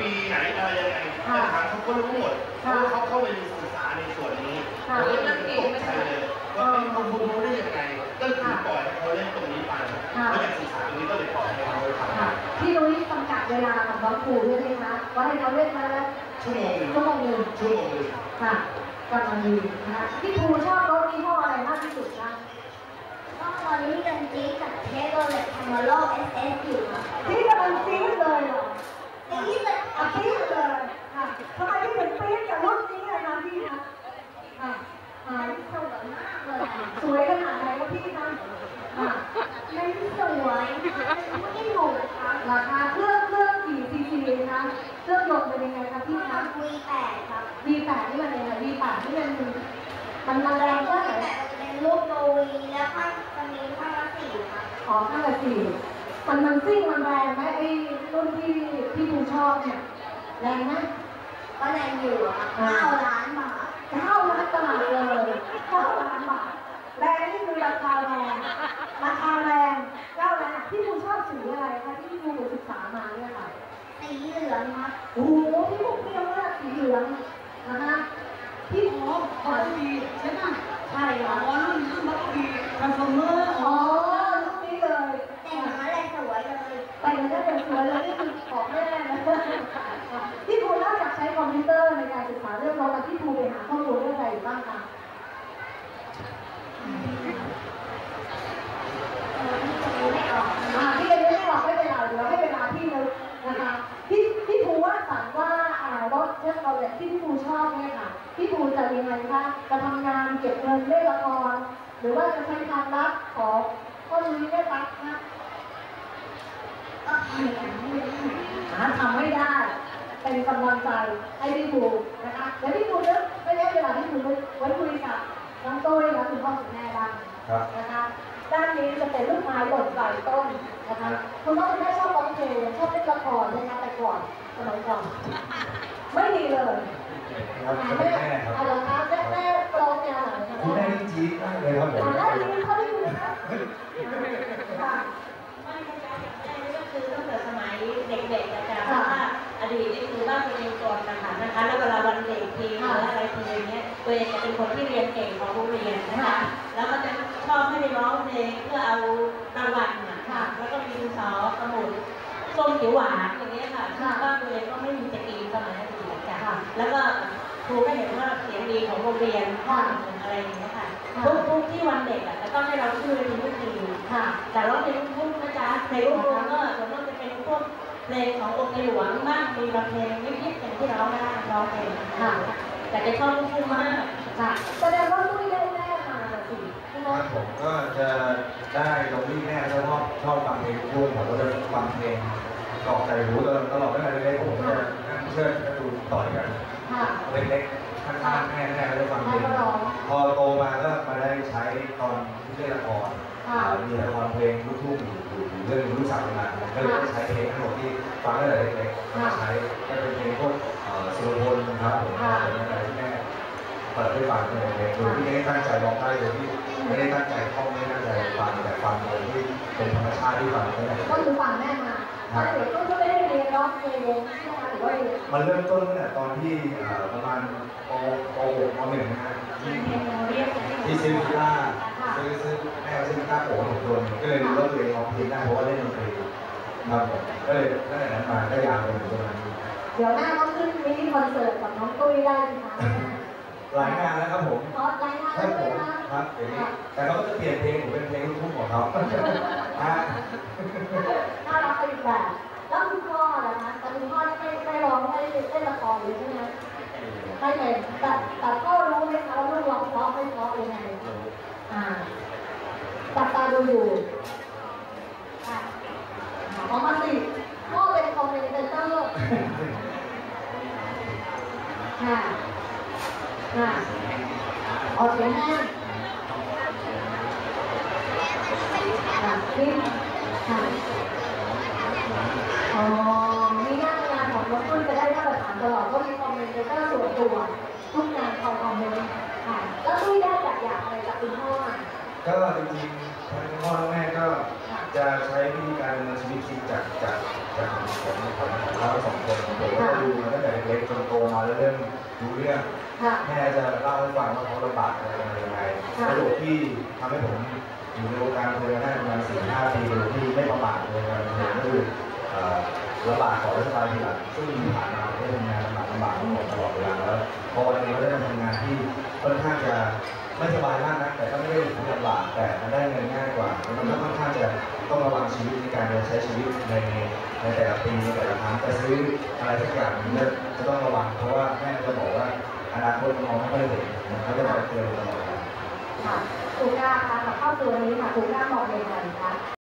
ปีไหนอะไรยังไงค่ะแต่ถามเขาก็รู้หมดเพค่ะราะว่าเขาเข้าไปศึกษาในส่วนนี้ค่ะเขาก็เลยตกใจเลยว่าเป็นคนรู้ได้ยังไงก็คือปล่อยให้เขาเล่นตรงนี้ไปค่ะเขาอยากศึกษาตรงนี้ก็เลยปล่อยให้เขาทำค่ะพี่นุ้ยกำกับเวลากับน้องครูด้วยไหมคะว่าให้เขาเล่นมาแล้วชั่วโมงหนึ่งชั่วโมงหนึ่งชั่วโมงหนึ่งค่ะกำลังดีนะคะพี่ครูชอบรถยี่ห้ออะไรมากที่สุดคะก็ตอนนี้ยังจี๊ดกับเทสโรเลตทำมาโลเอสเอสอยู่ค่ะพี่กำลังซีดเลยเหรอ จี๊ดเลยอะซีดเลยค่ะทำไมพี่ถึงปี๊ดกับรุ่นนี้เลยคะพี่คะอะอะมันสวยมากเลยค่ะสวยขนาดไหนวะพี่คะอะมันสวยมันไม่ถูกค่ะราคาเครื่องเครื่องกี่ซีซีคะเครื่องยนต์เป็นยังไงคะพี่คะวีแปดครับ V8 นี่มันยังไง V8 นี่มันมันมันแรแล้วงก็แค่ไหนแต่จะเป็นรูปโนวีแล้วข้างจะมีข้างละสี่ครับอ๋อข้างละสี่ มันมันซิ่งมันแรงไหมไอ้รุ่นที่ที่ดูชอบเนี่ยแรงไหมก็แรงอยู่อะเก้าล้านบาทเก้าล้านบาทเลยเก้าล้านบาทแรงนี่คือราคาแรงราคาแรงเก้าล้านที่ดูชอบสีอะไรคะที่ดูศึกษามาเนี่ยค่ะสีเหลืองครับโอ้โหพี่บอกพี่ว่าสีเหลืองนะคะพี่อ๋อบัตบีใช่ไหมใช่เหรอ๋ออรุ่นรุ่นบัตบีทรานส์ฟอร์เมอร์อ๋อรุ่นนี้เลย แต่งมาเลยสวยเลย แต่งได้เป็นสวยเลยนี่คือของแม่นะพี่ครูนอกจากใช้คอมพิวเตอร์ในการศึกษาเรื่องรถแล้วพี่ครูไปหาข้อมูลเรื่องอะไรอีกบ้างคะ ไม่ออก อ่าพี่เลยไม่บอกไม่เป็นไรเดี๋ยวให้เวลาพี่นึกนะคะพี่พี่ครูว่าสั่งว่าอ่ารถเชฟโรเลต ที่พี่ครูชอบเนี่ยค่ะพี่ครูจะยังไงคะจะทำงานเก็บเงินเล่นละครหรือว่าจะใช้ทางลับของข้อมูลได้รับนะก็พยายามให้ได้หาทำไม่ได้ เป็นกำลังใจให้พี่ครูนะคะเดี๋ยวพี่ครูนึกระยะเวลาที่ครูนึกไว้คุยกับน้องตุ้ยและคุณพ่อคุณแม่บ้างนะคะด้านนี้จะเป็นลูกไม้หล่นใส่ต้นนะคะคุณพ่อคุณแม่ชอบร้องเพลงชอบเล่นละครนะคะแต่ก่อนสมัยก่อน ไม่ดีเลยครับอ่าจะเป็แม่นแม่ครับอะไรคะแม่แม่ร้องแนวไหนคะคุณแม่นี่จี๊ดมากเลยครับผมอ่าแล้วทีนี้เขาได้ดูนะคะค่ะไม่ใช่การอยากได้นี่ก็คือตั้งแต่สมัยเด็กๆอาจารย์เพราะว่าอดีตนี่คือบ้านตัวเองก่อนนะคะนะคะ แล้วเวลาวันเด็กทีหรืออะไรทีอย่างเงี้ยตัวเองจะเป็นคนที่เรียนเก่งของโรงเรียนนะคะแล้วก็จะชอบให้ไปร้องเพลงเพื่อเอารางวัลน่ะค่ะแล้วก็มีดินสอสมุด ส้มเขียวหวานอย่างเงี้ยค่ะซึ่งบ้านตัวเองก็ไม่มีจะกินสมัยอดีตค่ะแล้วก็ครูก็เห็นว่าเสียงดีของโรงเรียนค่ะอะไรอย่างเงี้ยค่ะทุกทุกที่วันเด็กอะแล้วก็ให้เราช่วยเรียนทุกทีค่ะ แต่ร้องเพลงลูกทุ่งนะจ๊ะเพลงลูกทุ่งก็ส่วนมากจะเป็นพวกเพลงขององค์ในหลวงบ้างมีบางเพลงนิดๆอย่างที่ร้องได้ร้องเพลงค่ะ แต่จะชอบลูกทุ่งมากค่ะแสดงว่าตุ้ยได้แม่มา สิใช่ไหมครับผมก็จะได้ลงที่แม่แล้วชอบชอบฟังเพลงลูกผมก็จะฟังเพลงกรอกใจหูตลอดตลอดตั้งแต่เล็กๆผมก็จะนั่งเชิดกระดูต่อยกันค่ะเล็กๆข้างๆแม่แม่ก็จะฟังเพลงพอโตมาก็มาได้ใช้ตอนที่เล่นละครมีละครเพลงลูกทุ่งอยู่อยู่เรื่องลูกสาวมาก็เลยใช้เพลงทั้งหมดที่ฟังตั้งแต่เล็กๆมาใช้ก็เป็นเพลงพวกสุรพลนะครับผมเป็นอะไรที่แม่เปิดให้ฟังเลยโดยที่ไม่ได้ตั้งใจร้องได้โดยที่ไม่ได้ตั้งใจท่องไม่ได้ตั้งใจฟังแต่ฟังโดยที่เป็นธรรมชาติที่ฟังได้ก็คือฟังแม่มาตอนเด็กก็ไม่ได้เรียนร้องเพลงใช่ไหมหรือว่าเรียนมันเริ่มต้นตั้งแต่ตอนที่ประมาณปป .6 ม .1 นะฮะที่ที่ซื้อกีตาร์ซื้อซื้อแม่ซื้อกีตาร์โปร่งตัวนึงก็เลยรู้ว่าตัวเองร้องเพลงได้เพราะว่าเล่นดนตรีครับผมก็เลยตั้งแต่นั้นมาก็ยาวไปถึงตรงนั้นเดี๋ยวหน้าต้องขึ้นมินิคอนเสิร์ตกับน้องตุ้ยได้ไหมคะ หลายงานแล้วครับผมขอรายงานครัได้บไหผมมคะครับเดี๋ยวนี้แต่เขาก็จะเปลี่ยนเพลงผมเป็นเพลงลูกทุ่งของเขาฮะน่ารักไปอีกแบบแล้วคุณพ่อนะคะแต่คุณพ่อไม่ไม่ร้องไม่เล่นละครเลยใช่ไหมไม่เป็นแต่แต่ก็รู้ไหมคะว่าลูกร้องเพราะไม่เพราะยังไงอ่าจับตาดูอยู่ค่ะออกมาสิพ่อเป็นคอมเมนเตอร์ค่ะค่ะ อ๋อมีหน้างานของรถตู้จะได้มาตรฐานตลอด ก็มีคอมเมนต์ก็ส่วนตัวทุกงานคอยคอมเมนต์ค่ะ แล้วตุ้ยได้แบบอย่างอะไรจากคุณพ่อ ก็จริงๆทั้งพ่อและแม่ รู้เรื่องค่ะ แม่จะเล่าให้ฟังว่าเขาลำบากอะไรยังไงประโยชน์ที่ทำให้ผมอยู่ในวงการเพลงมาได้ประมาณสี่ห้าปีโดยที่ไม่ประมาทในวงการเพลงก็คือเอ่อลำบากก่อนและสบายทีหลังซึ่งที่ผ่านมาได้ทำงานลำบากลำบากทั้งหมดตลอดเวลาแล้วพอวันนี้เราได้มาทำงานที่ค่อนข้างจะไม่สบายมากนะแต่ก็ไม่ได้ถึงลำบากแต่มันได้เงินง่ายกว่าแล้วมันก็ค่อนข้างจะต้องระวังชีวิตในการใช้ชีวิตใน ในแต่ละปีในแต่ละครั้งจะซื้ออะไรสักอย่างนึงเนี่ยจะต้องระวังเพราะว่าแม่จะบอกว่าอนาคตมองไม่ค่อยเห็นเขาจะบอกเตือนตลอดค่ะครูก้าคะกับข้าวตัวนี้ค่ะครูก้ามองยังไงคะ